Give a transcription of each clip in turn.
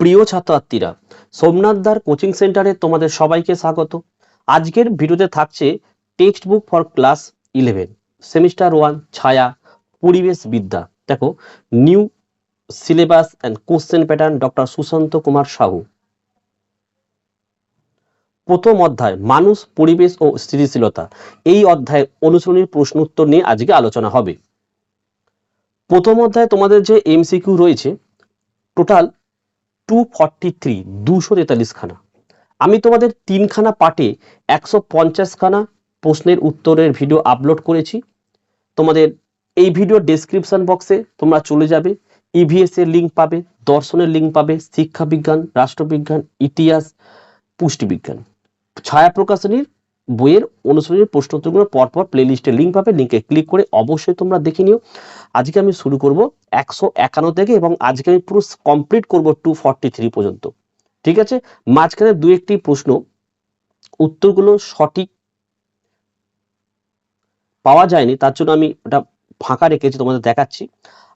প্রিয় ছাত্রছাত্রীরা সোমনাথদার কোচিং সেন্টারে তোমাদের সবাইকে স্বাগত। আজকের ভিডিওতে থাকছে textbook for class eleven, semester one, ছায়া, পরিবেশ বিদ্যা। দেখো, new syllabus and question pattern doctor Sushant Kumar Sahu. প্রথম অধ্যায়, মানুষ, পরিবেশ ও স্থিতিশীলতা। এই অধ্যায়ে অনুশীলনীর প্রশ্ন উত্তর নিয়ে আজকে আলোচনা হবে। প্রথম অধ্যায়ে তোমাদের যে এমসিকিউ রয়েছে টোটাল টু ফর্টি থ্রি দুশো তেতাল্লিশ খানা আমি তোমাদের তিনখানা পার্টে একশো পঞ্চাশখানা প্রশ্নের উত্তরের ভিডিও আপলোড করেছি। তোমাদের এই ভিডিও ডেসক্রিপশন বক্সে তোমরা চলে যাবে। ইভিএস এর লিঙ্ক পাবে, দর্শনের লিঙ্ক পাবে শিক্ষা বিজ্ঞান রাষ্ট্রবিজ্ঞান, ইতিহাস, পুষ্টিবিজ্ঞান। ছায়া প্রকাশনীর বইয়ের অনুশীলনের প্রশ্নোত্তরগুলো পরপর প্লেলিস্টের লিঙ্ক পাবে লিঙ্কে ক্লিক করে অবশ্যই তোমরা দেখে নিও। আজকে আমি শুরু করব একশো একান্ন থেকে এবং আজকে আমি পুরো কমপ্লিট করব টু থ্রি পর্যন্ত। ঠিক আছে? মাঝখানে দু একটি প্রশ্ন। উত্তরগুলো সঠিক পাওয়া যায়নি, তার জন্য আমি ওটা ফাঁকা রেখেছি, তোমাদের দেখাচ্ছি।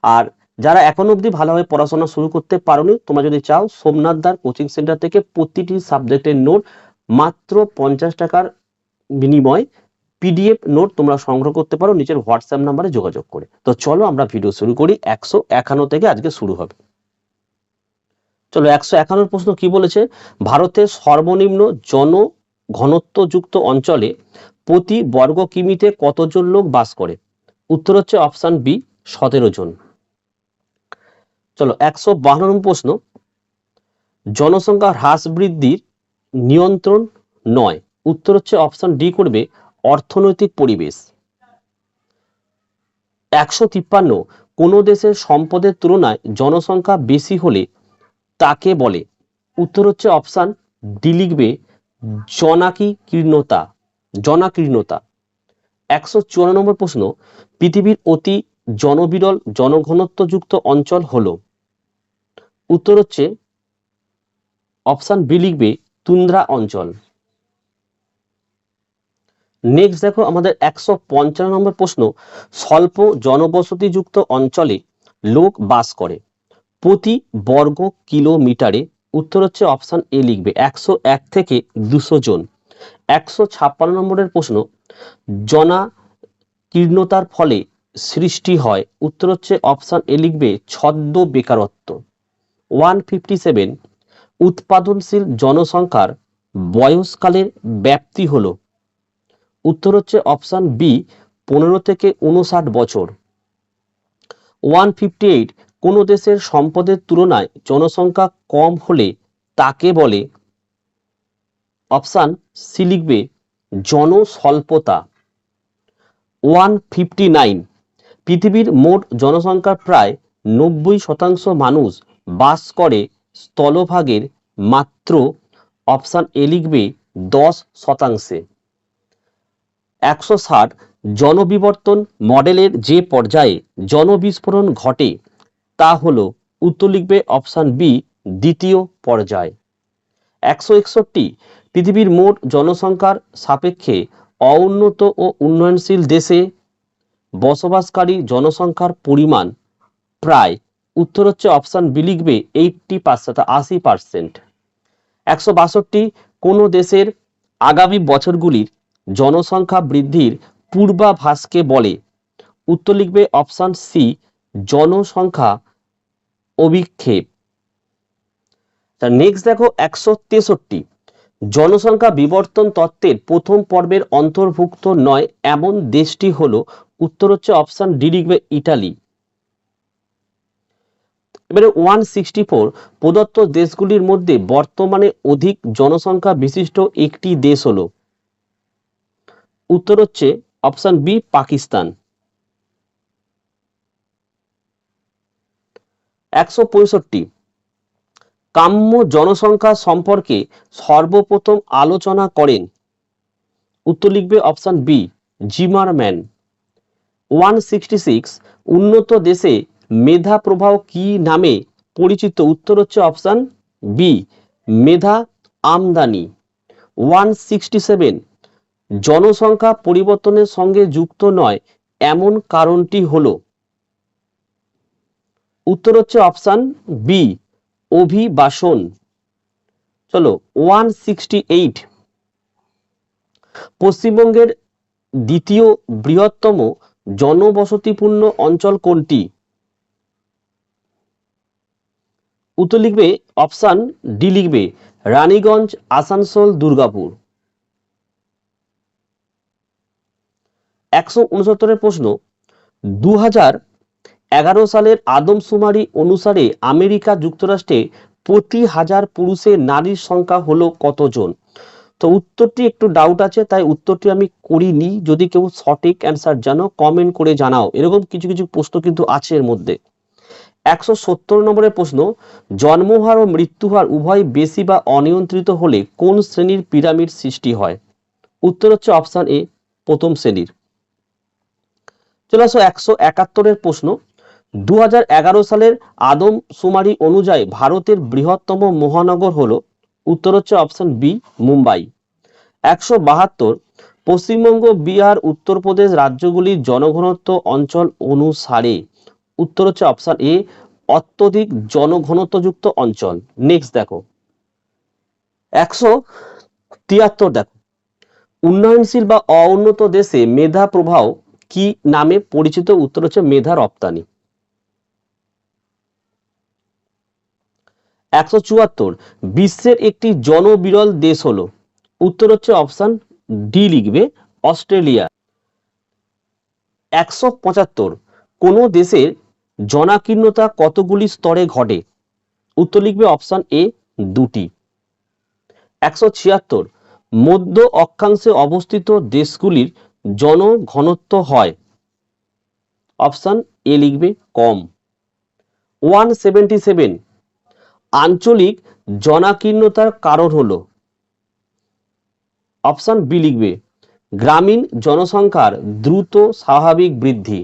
আর যারা এখন অবধি ভালোভাবে পড়াশোনা শুরু করতে পারোনি, তোমরা যদি চাও, সোমনাথ দার কোচিং সেন্টার থেকে প্রতিটি সাবজেক্টের নোট মাত্র পঞ্চাশ টাকার বিনিময় পিডিএফ নোট তোমরা সংগ্রহ করতে পারো, নিচের হোয়াটসঅ্যাপ নাম্বারে যোগাযোগ করে। তো চলো আমরা ভিডিও শুরু করি, একশো একান্ন থেকে আজকে শুরু হবে। চলো একশো একান্ন প্রশ্ন কি বলেছে? ভারতের সর্বনিম্ন জন ঘনত্বযুক্ত অঞ্চলে প্রতি বর্গ কিমিতে কতজন লোক বাস করে? উত্তর হচ্ছে অপশন বি, সতেরো জন। চলো একশো বাহান্ন প্রশ্ন জনসংখ্যা হ্রাস বৃদ্ধির নিয়ন্ত্রণ নয়। উত্তর হচ্ছে অপশন ডি করবে অর্থনৈতিক পরিবেশ। একশো তিপ্পান্ন, কোনো দেশের সম্পদের তুলনায় জনসংখ্যা বেশি হলে তাকে বলে। উত্তর হচ্ছে অপশন ডি লিখবে জনাকীর্ণতা জনাকীর্ণতা। একশো চুয়ান্ন নম্বর প্রশ্ন, পৃথিবীর অতি জনবিরল, জনঘনত্বযুক্ত অঞ্চল হলো। উত্তর হচ্ছে অপশন বি লিখবে তুন্দ্রা অঞ্চল। নেক্সট দেখো আমাদের একশো পঞ্চান্ন নম্বর প্রশ্ন, স্বল্প জনবসতিযুক্ত অঞ্চলে লোক বাস করে প্রতি বর্গ কিলোমিটারে। উত্তর হচ্ছে অপশন এ লিখবে, একশো এক থেকে দুশো জন। একশো ছাপ্পান্ন নম্বরের প্রশ্ন, জনাকীর্ণতার ফলে সৃষ্টি হয়। উত্তর হচ্ছে অপশন এ লিখবে, ছদ্ম বেকারত্ব। ওয়ান ফিফটি সেভেন উৎপাদনশীল জনসংখ্যার বয়সকালের ব্যাপ্তি হলো। উত্তর হচ্ছে অপশান বি, পনেরো থেকে উনষাট বছর। ওয়ান ফিফটি এইট, কোনো দেশের সম্পদের তুলনায় জনসংখ্যা কম হলে তাকে বলে। অপশান সি লিখবে, জনস্বল্পতা। ওয়ান ফিফটি নাইন, পৃথিবীর মোট জনসংখ্যার প্রায় নব্বই শতাংশ মানুষ বাস করে স্থলভাগের মাত্র। অপশান এ লিখবে, দশ শতাংশে। একশো ষাট জনবিবর্তন মডেলের যে পর্যায়ে জনবিস্ফোরণ ঘটে, তা হল উত্তর লিখবে অপশান বি, দ্বিতীয় পর্যায়। একশো একষট্টি পৃথিবীর মোট জনসংখ্যার সাপেক্ষে অউন্নত ও উন্নয়নশীল দেশে বসবাসকারী জনসংখ্যার পরিমাণ প্রায়, উত্তর হচ্ছে অপশান বি লিখবে এইটটি পার্সেন্ট, আশি পার্সেন্ট। একশো বাষট্টি কোনো দেশের আগামী বছরগুলির জনসংখ্যা বৃদ্ধির পূর্বাভাসকে বলে। উত্তর লিখবে অপশান সি জনসংখ্যা অভিক্ষেপ। নেক্সট দেখো একশো তেষট্টি। জনসংখ্যা বিবর্তন তত্ত্বের প্রথম পর্বের অন্তর্ভুক্ত নয়, এমন দেশটি হলো, উত্তর হচ্ছে অপশান ডি লিখবে ইটালি। এবারে ওয়ান সিক্সটি ফোর, প্রদত্ত দেশগুলির মধ্যে বর্তমানে অধিক জনসংখ্যা বিশিষ্ট একটি দেশ হলো। উত্তর হচ্ছে অপশান বি, পাকিস্তান। একশো পঁয়ষট্টি। কাম্য জনসংখ্যা সম্পর্কে সর্বপ্রথম আলোচনা করেন। উত্তর লিখবে option B Zimmerman one sixty six, উন্নত দেশে মেধা প্রবাহ কি নামে পরিচিত? উত্তর হচ্ছে অপশান বি, মেধা আমদানি। ওয়ান সিক্সটি সেভেন জনসংখ্যা পরিবর্তনের সঙ্গে যুক্ত নয়, এমন কারণটি হলো। উত্তর হচ্ছে অপশান বি অভিবাসন। চলো ওয়ান সিক্সটি এইট পশ্চিমবঙ্গের দ্বিতীয় বৃহত্তম জনবসতিপূর্ণ অঞ্চল কোনটি? উত্তর লিখবে, অপশান ডি লিখবে, রানীগঞ্জ, আসানসোল, দুর্গাপুর। একশো উনসত্তরের প্রশ্ন দু হাজার এগারো সালের আদমশুমারি অনুসারে আমেরিকা যুক্তরাষ্ট্রে প্রতি হাজার পুরুষের নারীর সংখ্যা হলো কতজন? তো উত্তরটি একটু ডাউট আছে, তাই উত্তরটি আমি করিনি। যদি কেউ সঠিক অ্যান্সার জানো কমেন্ট করে জানাও। এরকম কিছু কিছু প্রশ্ন কিন্তু আছে এর মধ্যে। একশো সত্তর নম্বরের প্রশ্ন জন্মহার ও মৃত্যুহার উভয় বেশি বা অনিয়ন্ত্রিত হলে কোন শ্রেণির পিরামিড সৃষ্টি হয়? উত্তর হচ্ছে অপশান এ প্রথম শ্রেণির। চলে আসো একশো একাত্তরের প্রশ্ন। দু হাজার এগারো সালের আদম সুমারি অনুযায়ী ভারতের বৃহত্তম মহানগর হলো, উত্তর হচ্ছে অপশন বি মুম্বাই। একশো বাহাত্তর, পশ্চিমবঙ্গ, বিহার উত্তরপ্রদেশ রাজ্যগুলির জনঘনত্ব অঞ্চল অনুসারে। উত্তর হচ্ছে অপশন এ অত্যধিক জনঘনত্বযুক্ত অঞ্চল। নেক্সট দেখো। একশো তিয়াত্তর দেখো। উন্নয়নশীল বা অউন্নত দেশে মেধা প্রবাহ কি নামে পরিচিত উত্তর হচ্ছে মেধা রপ্তানি। একশো চুয়াত্তর, বিশ্বের একটি জনবিরল দেশ হলো। উত্তর হচ্ছে অপশন ডি লিখবে, অস্ট্রেলিয়া। একশো পঁচাত্তর, কোন দেশের জনাকীর্ণতা কতগুলি স্তরে ঘটে? উত্তর লিখবে অপশন এ দুটি। একশো ছিয়াত্তর, মধ্য অক্ষাংশে অবস্থিত দেশগুলির জনঘনত্ব হয়। অপশন এ লিখবে কম। One seventy seven. আঞ্চলিক জনাকীর্ণতার কারণ হলো। অপশন বি লিখবে, গ্রামীণ জনসংখ্যার দ্রুত স্বাভাবিক বৃদ্ধি।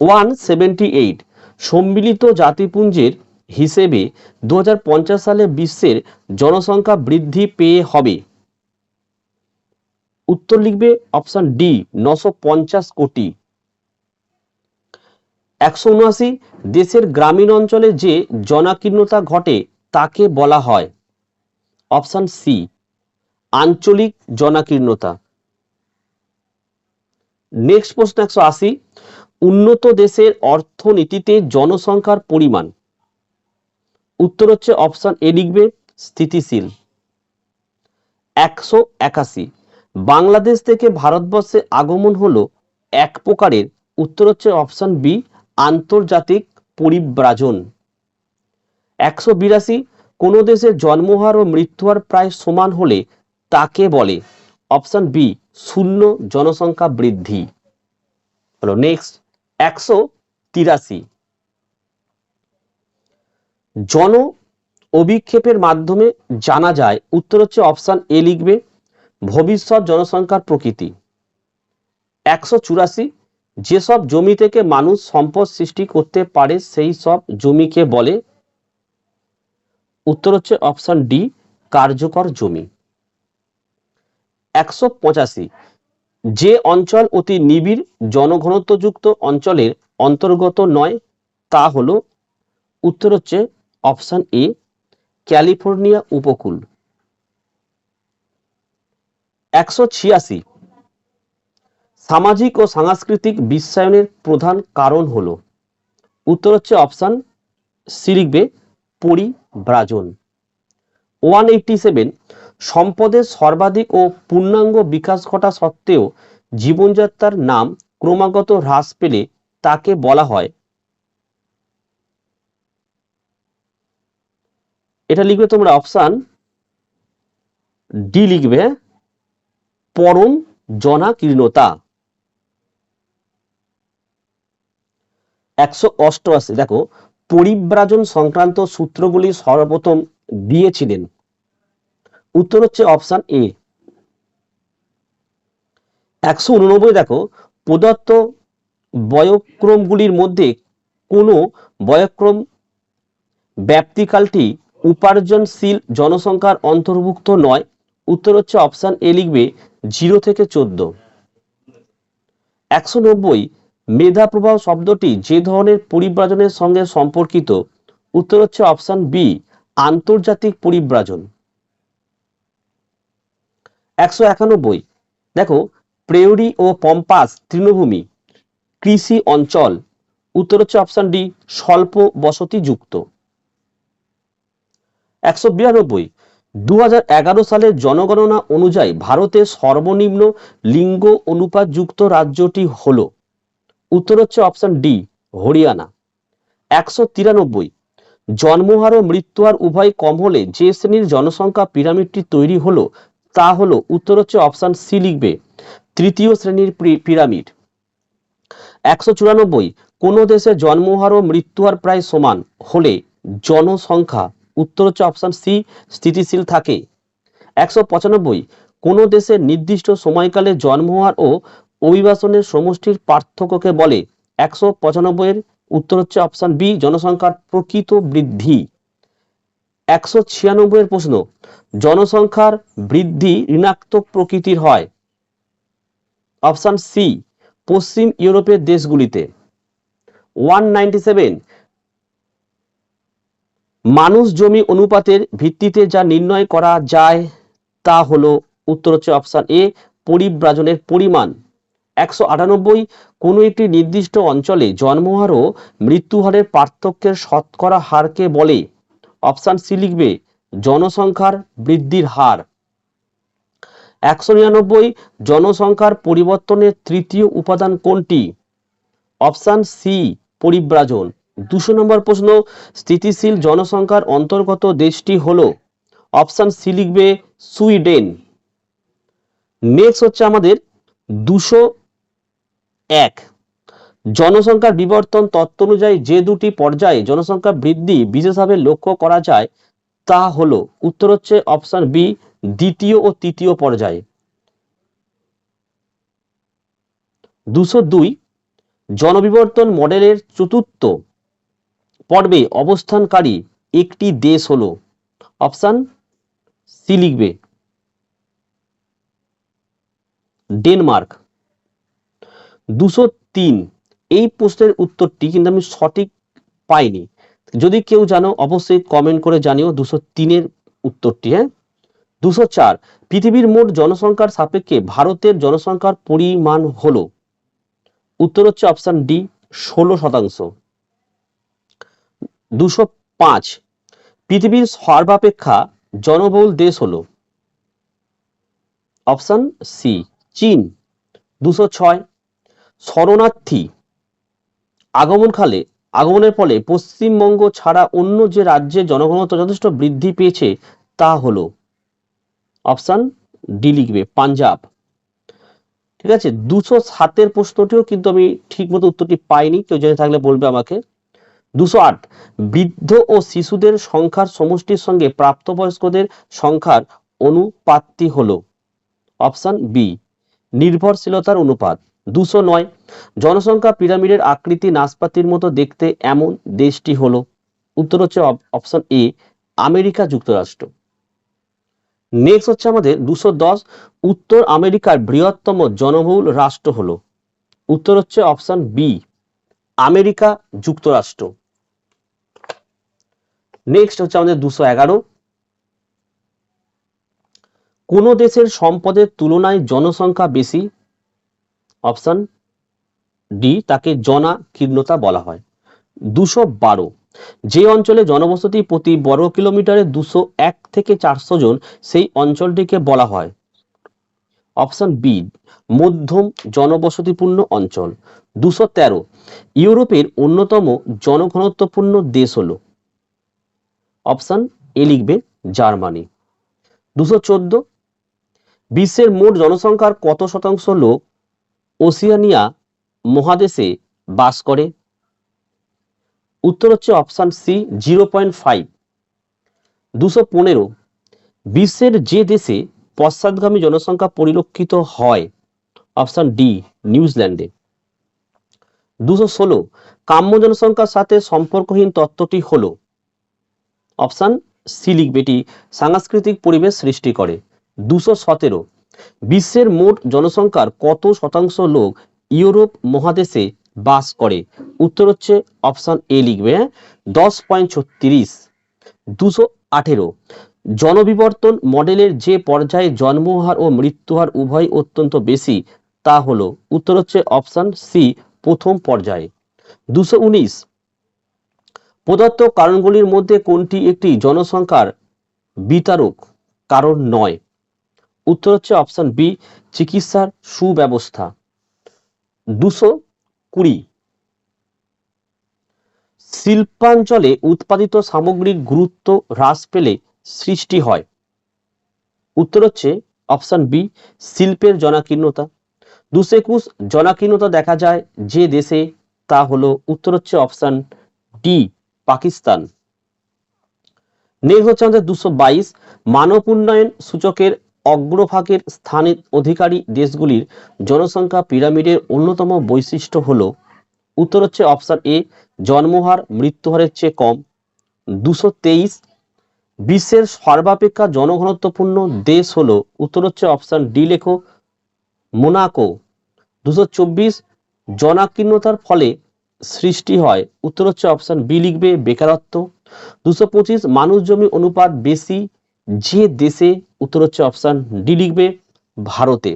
One seventy eight. সম্মিলিত জাতিপুঞ্জের হিসেবে দু হাজার পঞ্চাশ সালে বিশ্বের জনসংখ্যা বৃদ্ধি পেয়ে হবে। উত্তর লিখবে অপশন ডি নশো কোটি। একশো উনআশি, দেশের গ্রামীণ অঞ্চলে যে জনাকীর্ণতা ঘটে, তাকে বলা হয়। অপশন সি আঞ্চলিক জনাকীর্ণতা। নেক্সট প্রশ্ন একশো আশি, উন্নত দেশের অর্থনীতিতে জনসংখ্যার পরিমাণ। উত্তর হচ্ছে অপশন এ লিখবে, স্থিতিশীল। একশো একাশি বাংলাদেশ থেকে ভারতবর্ষে আগমন হলো এক প্রকারের। উত্তর হচ্ছে অপশন বি, আন্তর্জাতিক পরিব্রাজন। একশো বিরাশি, কোনো দেশের জন্মহার ও মৃত্যু মৃত্যুহার প্রায় সমান হলে তাকে বলে। অপশন বি, শূন্য জনসংখ্যা বৃদ্ধি। হলো নেক্সট একশো তিরাশি। জন অভিক্ষেপের মাধ্যমে জানা যায় উত্তর হচ্ছে অপশন এ লিখবে ভবিষ্যৎ জনসংখ্যার প্রকৃতি। একশো চুরাশি যেসব জমি থেকে মানুষ সম্পদ সৃষ্টি করতে পারে সেই সব জমিকে বলে। উত্তর হচ্ছে অপশন ডি, কার্যকর জমি। একশো পঁচাশি যে অঞ্চল অতি নিবিড়, জনঘনত্বযুক্ত অঞ্চলের অন্তর্গত নয়, তা হলো উত্তর হচ্ছে অপশন এ, ক্যালিফোর্নিয়া উপকূল। একশো ছিয়াশি। সামাজিক ও সাংস্কৃতিক বিশ্বায়নের প্রধান কারণ হল, উত্তর হচ্ছে অপশান সি লিখবে পরিব্রাজন। ওয়ান এইটটি সেভেন সম্পদের সর্বাধিক ও পূর্ণাঙ্গ বিকাশ ঘটা সত্ত্বেও জীবনযাত্রার নাম ক্রমাগত হ্রাস পেলে তাকে বলা হয়। এটা লিখবে তোমরা অপশান ডি লিখবে পরম জনাকীর্ণতা। একশো অষ্টআশি, দেখো, পরিব্রাজন সংক্রান্ত সূত্রগুলি সর্বপ্রথম দিয়েছিলেন। উত্তর হচ্ছে অপশান এ। একশো উননব্বই, দেখো, প্রদত্ত বয়ক্রমগুলির মধ্যে কোনো বয়ক্রম ব্যাপ্তিকালটি উপার্জনশীল জনসংখ্যার অন্তর্ভুক্ত নয়। উত্তর হচ্ছে অপশান এ লিখবে জিরো থেকে চোদ্দ। একশো নব্বই, মেধা প্রবাহ শব্দটি যে ধরনের পরিব্রাজনের সঙ্গে সম্পর্কিত, উত্তর হচ্ছে অপশন বি, আন্তর্জাতিক পরিব্রাজন। একশো একানব্বই, দেখো প্রেউরি ও পম্পাস তৃণভূমি, কৃষি অঞ্চল, উত্তর হচ্ছে অপশন ডি স্বল্প বসতি যুক্ত একশো বিরানব্বই দু হাজার এগারো সালের জনগণনা অনুযায়ী ভারতের সর্বনিম্ন লিঙ্গ অনুপাতযুক্ত রাজ্যটি হল উত্তর হচ্ছে অপশন ডি, হরিয়ানা। একশো তিরানব্বই জন্মহার ও মৃত্যুহার উভয় কম হলে যে শ্রেণির জনসংখ্যা পিরামিডটি তৈরি হলো, তা হলো উত্তর হচ্ছে অপশন সি লিখবে, তৃতীয় শ্রেণির পিরামিড। একশো চুরানব্বই, কোন দেশে জন্মহার ও মৃত্যুহার প্রায় সমান হলে জনসংখ্যা উত্তর হচ্ছে অপশন সি স্থিতিশীল থাকে। একশো পঁচানব্বই, কোন দেশের নির্দিষ্ট সময়কালে জন্ম হওয়ার ও অভিবাসনের সমষ্টির পার্থক্যকে বলে। একশো পঁচানব্বই এর উত্তর হচ্ছে অপশন বি জনসংখ্যার প্রকৃত বৃদ্ধি। একশো ছিয়ানব্বই এর প্রশ্ন, জনসংখ্যার বৃদ্ধি ঋণাত্মক প্রকৃতির হয়। অপশন সি পশ্চিম ইউরোপের দেশগুলিতে। ওয়ান নাইনটি সেভেন মানুষ জমি অনুপাতের ভিত্তিতে যা নির্ণয় করা যায় তা হলো উত্তর হচ্ছে অপশন এ, পরিব্রাজনের পরিমাণ। একশো আটানব্বই, কোনো একটি নির্দিষ্ট অঞ্চলে জন্মহার ও মৃত্যুহারের পার্থক্যের শতকরা হারকে বলে। অপশান সি লিখবে, জনসংখ্যার বৃদ্ধির হার। একশো নিরানব্বই, জনসংখ্যার পরিবর্তনের তৃতীয় উপাদান কোনটি? অপশান সি, পরিব্রাজন। দুশো নম্বর প্রশ্ন, স্থিতিশীল জনসংখ্যার অন্তর্গত দেশটি হল, অপশন সি লিখবে সুইডেন। নেক্সট হচ্ছে আমাদের দুশো এক। জনসংখ্যার বিবর্তন তত্ত্ব অনুযায়ী যে দুটি পর্যায়ে জনসংখ্যা বৃদ্ধি বিশেষভাবে লক্ষ্য করা যায়, তা হলো, উত্তর হচ্ছে অপশন বি, দ্বিতীয় ও তৃতীয় পর্যায়ে। দুশো দুই, জনবিবর্তন মডেলের চতুর্থ পর্বে অবস্থানকারী একটি দেশ হলো। অপশান সি লিখবে। ডেনমার্ক। দুশো তিন। এই প্রশ্নের উত্তরটি কিন্তু আমি সঠিক পাইনি। যদি কেউ জানো, অবশ্যই কমেন্ট করে জানিও দুশো তিনের উত্তরটি হ্যাঁ? দুশো চার। পৃথিবীর মোট জনসংখ্যার সাপেক্ষে ভারতের জনসংখ্যার পরিমাণ হলো। উত্তর হচ্ছে অপশন ডি, ষোলো শতাংশ। দুশো পাঁচ। পৃথিবীর সর্বাপেক্ষা জনবহুল দেশ হলো অপশন সি, চীন, দুশো ছয়। শরণার্থী। আগমনকালে আগমনের ফলে পশ্চিমবঙ্গ ছাড়া অন্য যে রাজ্যে জনঘনত্ব যথেষ্ট বৃদ্ধি পেয়েছে তা হল অপশান ডি লিখবে, পাঞ্জাব। ঠিক আছে? দুশো সাতের প্রশ্নটিও কিন্তু আমি ঠিক মতো উত্তরটি পাইনি, কেউ জেনে থাকলে বলবে আমাকে। দুশো আট। বৃদ্ধ ও শিশুদের সংখ্যার সমষ্টির সঙ্গে প্রাপ্তবয়স্কদের সংখ্যার অনুপাতটি হলো। অপশান বি, নির্ভরশীলতার অনুপাত। দুশো নয়। জনসংখ্যা পিরামিডের আকৃতি নাশপাতির মতো দেখতে এমন দেশটি হলো। উত্তর হচ্ছে অপশন এ, আমেরিকা যুক্তরাষ্ট্র। নেক্সট হচ্ছে আমাদের দুশো দশ। উত্তর আমেরিকার বৃহত্তম জনবহুল রাষ্ট্র হল। উত্তর হচ্ছে অপশন বি, আমেরিকা যুক্তরাষ্ট্র। নেক্সট হচ্ছে আমাদের দুশো এগারো। কোন দেশের সম্পদের তুলনায় জনসংখ্যা বেশি অপশন ডি তাকে জনাকীর্ণতা বলা হয়। দুশো বারো। যে অঞ্চলে জনবসতি প্রতি বর্গ কিলোমিটারে দুশো এক থেকে চারশো জন, সেই অঞ্চলটিকে বলা হয়। অপশন বি মধ্যম জনবসতিপূর্ণ অঞ্চল। দুশো তেরো। ইউরোপের অন্যতম জনঘনত্বপূর্ণ দেশ হলো অপশন এ লিখবে জার্মানি। দুশো চোদ্দ, বিশ্বের মোট জনসংখ্যার কত শতাংশ লোক ওসিয়ানিয়া মহাদেশে বাস করে? উত্তর হচ্ছে option C, zero point five. দুশো পনেরো, বিশ্বের যে দেশে পশ্চাৎগামী জনসংখ্যা পরিলক্ষিত হয়? অপশন ডি, নিউজিল্যান্ডে। দুশো ষোলো, কাম্য জনসংখ্যার সাথে সম্পর্কহীন তত্ত্বটি হলো অপশন সি লিখবে এটি, সাংস্কৃতিক পরিবেশ সৃষ্টি করে। দুশো সতেরো। বিশ্বের মোট জনসংখ্যার কত শতাংশ লোক ইউরোপ মহাদেশে বাস করে? উত্তর হচ্ছে অপশন এ লিখবে, দশ পয়েন্ট ছত্রিশ। দুশো আঠেরো। জনবিবর্তন মডেলের যে পর্যায়ে জন্মহার ও মৃত্যুহার উভয় অত্যন্ত বেশি, তা হলো, উত্তর হচ্ছে অপশন সি প্রথম পর্যায়ে। দুশো উনিশ। প্রদত্ত কারণগুলির মধ্যে কোনটি একটি জনসংখ্যার বিতারক, কারণ নয়। উত্তর হচ্ছে অপশান বি চিকিৎসার সুব্যবস্থা। দুশো কুড়ি। শিল্পাঞ্চলে উৎপাদিত সামগ্রীর গুরুত্ব হ্রাস পেলে সৃষ্টি হয়। উত্তর হচ্ছে অপশান বি শিল্পের জনাকীর্ণতা। দুশো একুশ জনাকীর্ণতা দেখা যায় যে দেশে, তা হলো উত্তর হচ্ছে অপশান ডি পাকিস্তান। নেক্সট হচ্ছে আমাদের দুশো বাইশ মানব উন্নয়ন সূচকের অগ্রভাগের স্থানের অধিকারী দেশগুলির জনসংখ্যা পিরামিডের অন্যতম বৈশিষ্ট্য হল, উত্তর হচ্ছে অপশন এ, জন্মহার, মৃত্যুহারের চেয়ে কম। দুশো তেইশ বিশ্বের সর্বাপেক্ষা জনঘনত্বপূর্ণ দেশ হল, উত্তর হচ্ছে অপশন ডি লেখো, মোনাকো। দুশো চব্বিশ জনাকীর্ণতার ফলে সৃষ্টি হয় উত্তর হচ্ছে অপশন বি লিখবে, বেকারত্ব। দুশো পঁচিশ, মানুষ জমি অনুপাত বেশি, যে দেশে উত্তর হচ্ছে অপশন ডি লিখবে, ভারতে।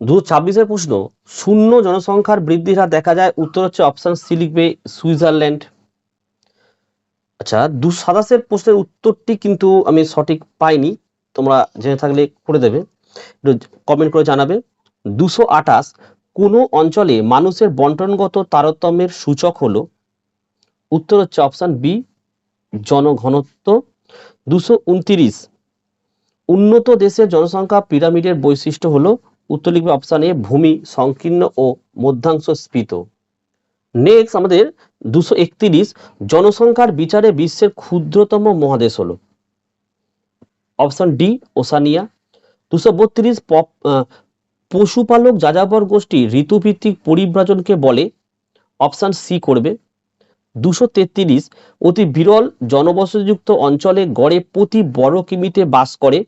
দু ছাব্বিশের প্রশ্ন, শূন্য জনসংখ্যার বৃদ্ধির হার দেখা যায় উত্তর হচ্ছে অপশন সি লিখবে, সুইজারল্যান্ড। আচ্ছা দু সাতাশের প্রশ্নের উত্তরটি কিন্তু আমি সঠিক পাইনি। তোমরা জেনে থাকলে করে দেবে। কমেন্ট করে জানাবে। দুশো আঠাশ, কোনো অঞ্চলে মানুষের বন্টনগত তারতম্যের সূচক হলো? উত্তর হচ্ছে অপশন বি জনঘনত্ব। দুশো উনতিরিশ, উন্নত দেশের জনসংখ্যা পিরামিডের বৈশিষ্ট্য হলো, উত্তর লিখবে অপশন এ ভূমি সংকীর্ণ ও মধ্যাংশ স্ফীত নেক্সট আমাদের দুশো একত্রিশ, জনসংখ্যার বিচারে বিশ্বের ক্ষুদ্রতম মহাদেশ হলো। Option D, Oceania. দুশো বত্রিশ পশুপালক যাযাবর গোষ্ঠী ঋতুভিত্তিক পরিব্রাজনকে বলে, অপশান সি করবে। দুশো তেত্রিশ অতি বিরল জনবসতিযুক্ত অঞ্চলে গড়ে প্রতি বড় কিমিতে বাস করে।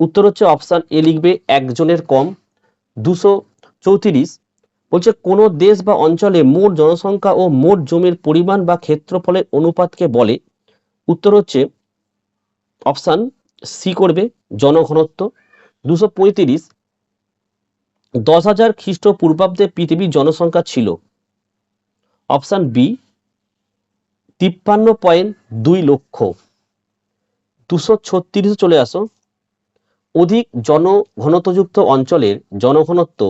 উত্তর হচ্ছে অপশান এ লিখবে একজনের কম। দুশো চৌত্রিশ বলছে কোনো দেশ বা অঞ্চলে মোট জনসংখ্যা ও মোট জমির পরিমাণ বা ক্ষেত্রফলের অনুপাতকে বলে। উত্তর হচ্ছে অপশান সি করবে জনঘনত্ব। দুশো পঁয়ত্রিশ দশ হাজার খ্রিস্টপূর্বাব্দে পৃথিবীর জনসংখ্যা ছিল। অপশান বি, তিপ্পান্ন পয়েন্ট দুই লক্ষ। দুশো ছত্রিশে চলে আসো। অধিক জনঘনত্বযুক্ত অঞ্চলের জনঘনত্ব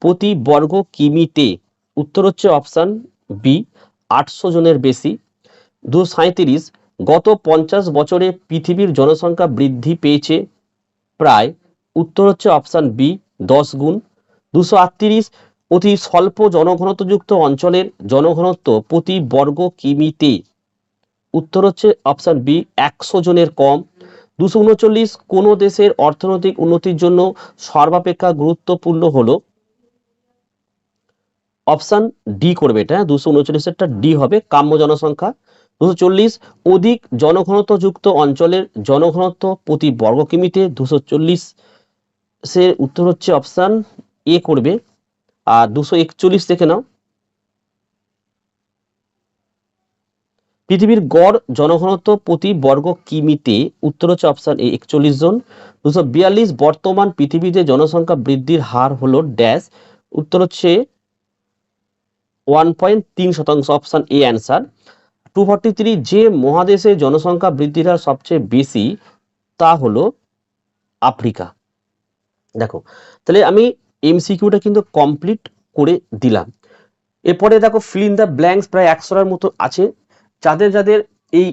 প্রতি বর্গ কিমিতে। উত্তর হচ্ছে অপশান বি, আটশো জনের বেশি। দুশো সাঁত্রিশ গত পঞ্চাশ বছরে পৃথিবীর জনসংখ্যা বৃদ্ধি পেয়েছে প্রায় উত্তর হচ্ছে অপশান বি, দশ গুণ। দুশো আটত্রিশ অতি স্বল্প জনঘনত্বযুক্ত অঞ্চলের জনঘনত্ব প্রতি বর্গ কিমিতে। উত্তর হচ্ছে অপশান বি, একশো জনের কম। দুশো উনচল্লিশ কোনো দেশের অর্থনৈতিক উন্নতির জন্য সর্বাপেক্ষা গুরুত্বপূর্ণ হলো? অপশান ডি করবে এটা দুশো উনচল্লিশেরটা ডি হবে, কাম্য জনসংখ্যা। দুশো চল্লিশ অধিক জনঘনত্বযুক্ত অঞ্চলের জনঘনত্ব প্রতি বর্গ কিমিতে দুশো চল্লিশ উত্তর হচ্ছে অপশান এ করবে। আর দুশো একচল্লিশ দেখে নাও। পৃথিবীর গড় জনঘনত্ব প্রতি বর্গ কিমিতে উত্তর হচ্ছে অপশন এ একচল্লিশ জন। দুশো বিয়াল্লিশ বর্তমান পৃথিবীতে জনসংখ্যা বৃদ্ধির হার হলো ড্যাশ উত্তর হচ্ছে ওয়ান পয়েন্ট তিন শতাংশ option A answer two forty three যে মহাদেশে জনসংখ্যা বৃদ্ধির হার সবচেয়ে বেশি, তা হলো আফ্রিকা। দেখো, তাহলে আমি এমসিকিউটা কিন্তু কমপ্লিট করে দিলাম। এরপরে দেখো ফিল ইন দ্য ব্ল্যাঙ্কস প্রায় একশোর মতো আছে। যাদের যাদের এই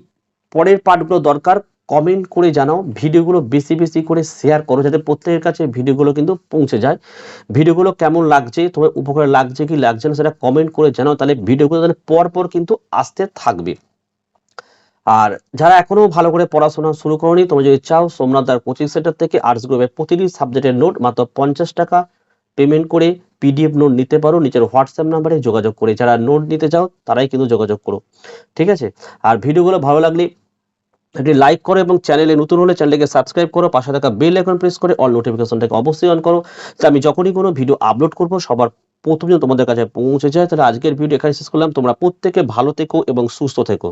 পরের পার্টগুলো দরকার কমেন্ট করে জানাও, ভিডিওগুলো বেশি বেশি করে শেয়ার করো যাতে প্রত্যেকের কাছে ভিডিওগুলো কিন্তু পৌঁছে যায়। ভিডিওগুলো কেমন লাগছে, তোমার উপকারে লাগছে কি লাগছে না সেটা কমেন্ট করে জানাও, তাহলে ভিডিওগুলো তাহলে পর পর কিন্তু আসতে থাকবে। আর যারা এখনও ভালো করে পড়াশোনা শুরু করনি, তোমরা যদি চাও সোমনাথ দার কোচিং সেন্টার থেকে আর্টস গ্রুপের প্রতিটি সাবজেক্টের নোট মাত্র পঞ্চাশ টাকা পেমেন্ট করে পিডিএফ নোট নিতে পারো নিজের হোয়াটসঅ্যাপ নাম্বারে যোগাযোগ করে। যারা নোট নিতে চাও, তারাই কিন্তু যোগাযোগ করো। ঠিক আছে? আর ভিডিওগুলো ভালো লাগলে একটি লাইক করো এবং চ্যানেলে নতুন হলে চ্যানেলকে সাবস্ক্রাইব করো, পাশে থাকা বেল আইকন প্রেস করে অল নোটিফিকেশনটাকে অবশ্যই অন করো। যে আমি যখনই কোনো ভিডিও আপলোড করব, সবার প্রথমে তোমাদের কাছে পৌঁছে যায়, তাহলে আজকের ভিডিও এখানে শেষ করলাম। তোমরা প্রত্যেকে ভালো থেকো এবং সুস্থ থেকো।